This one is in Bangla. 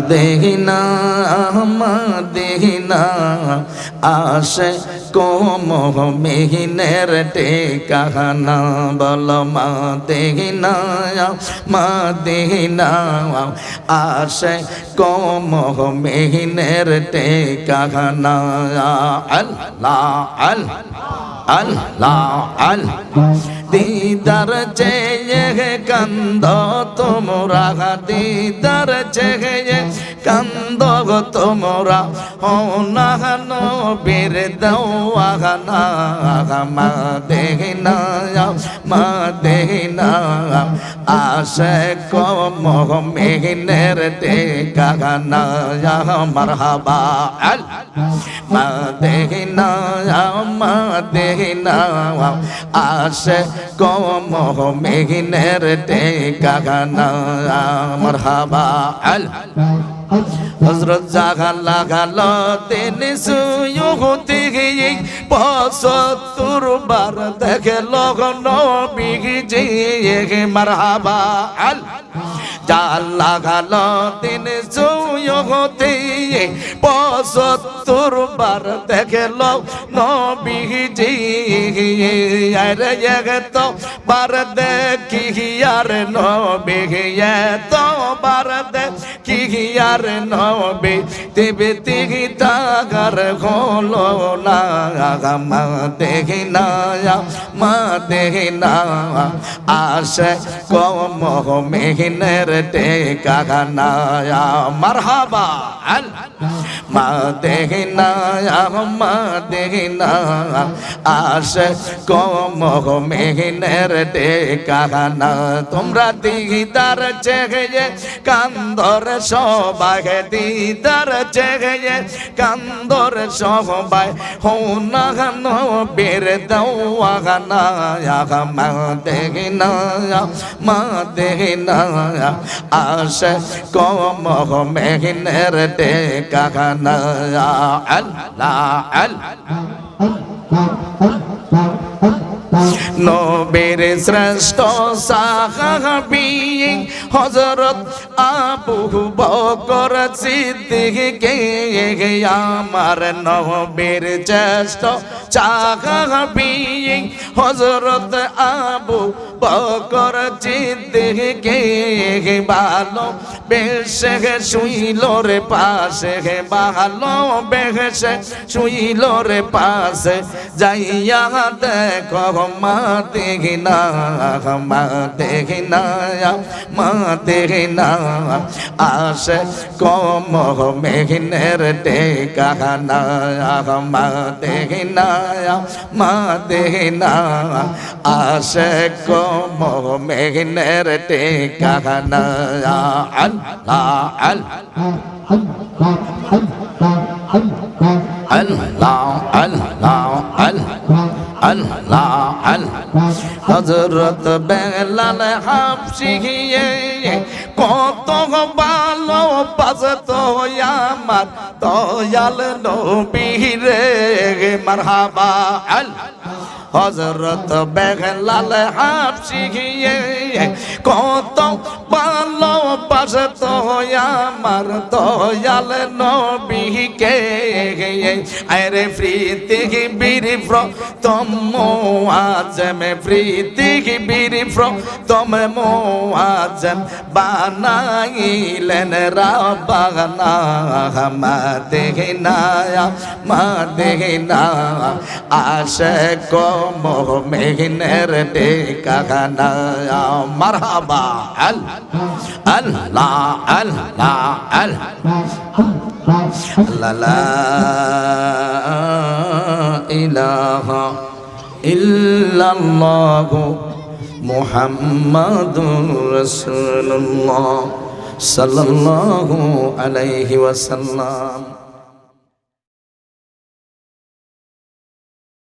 মদিনা মদিনা আসে কোমহ মেহিনের টেকানা বল মদিনা মদিনা আসে কোমহ মেহিনের টেকানা আল্লাহ আল্লাহ আল্লাহ আল্লাহ। দিদার চেয়ে কান্দ তোমরা, দিদার চেয়ে কান্দ তোমরা। ও নাহান বীর দৌয়াগানা মা দেহিনা মা দেহিনা আশে কম মেঘনের টেকাগানা মারহাবা আল মা দেহিনা মা দেহিনা আশে কম মেঘনের টেকাগানা মারহাবা হজরত জাগাল লাগালো তিনি সুয়ুগতি গিয়ে পঁচাত্তর বার দেখে লগন বিগি মারহাবা আল। জাল লাগালো তিনি সুয়ুগতি পঁচাত্তর বার দেখে লগ নবীজি আরে তো বার দেখি আর নবী তো বার দেখি আর নবে। তেবে তেহি তাগার হলো না মা দেখি না, মা দেখি না। আশে কম মেহিনের টেকা না মারহাবা। আল মা দেখি না মা দেখি না আশে কম মেহিনের টেকা না তোমরা দিদার চেয়ে কান্দর সবাই, দিদার চেয়ে কান্দর সবাই। হো না বের দাওয়া গানা মা দেখি না মা দেখি না আশে কম গানা আল্লাহ আল্লাহ নবীর শ্রেষ্ঠ সাহাবি হজরত আবু বকর সিদ্দিকে আমার নবীর শ্রেষ্ঠ সাহাবি হজরত আবু বকর সিদ্দিকে ভালো বেশে শুইল রে পাশে ভালো বেশে শুইল পাশে। যাইয়া দেখো মা দেখিনা মা দেখিনা মা দেখিনা আসে কম মেঘিনের টেকানা মা দেখিনা মা দেখিনা আসে কম মেঘিনের টেকানা আল্লাহ আল্লাহ আল্লাহ আল্লাহ আল্লাহ হজরত বেলাল হাফসি কত ভালো বাজত আমার দয়াল নবীরে মারহাবা আল্লাহ হজরত বেগলাল হাফসি কত ভালো বাসত আমার দয়াল নবীকে। আরে প্রীতি বীর প্রথম আজম প্রীতি বীর প্রথম আজম বানাইলেন রাবানা মা দেখিনা মা দেখিনা আশে কম মেঘনের টেকানা মারহাবা আল আল্লাহ আল্লাহ আল্লাহ লা ইলাহা ইল্লাল্লাহ মুহাম্মাদুর রাসূলুল্লাহ সাল্লাল্লাহু আলাইহি ওয়াসাল্লাম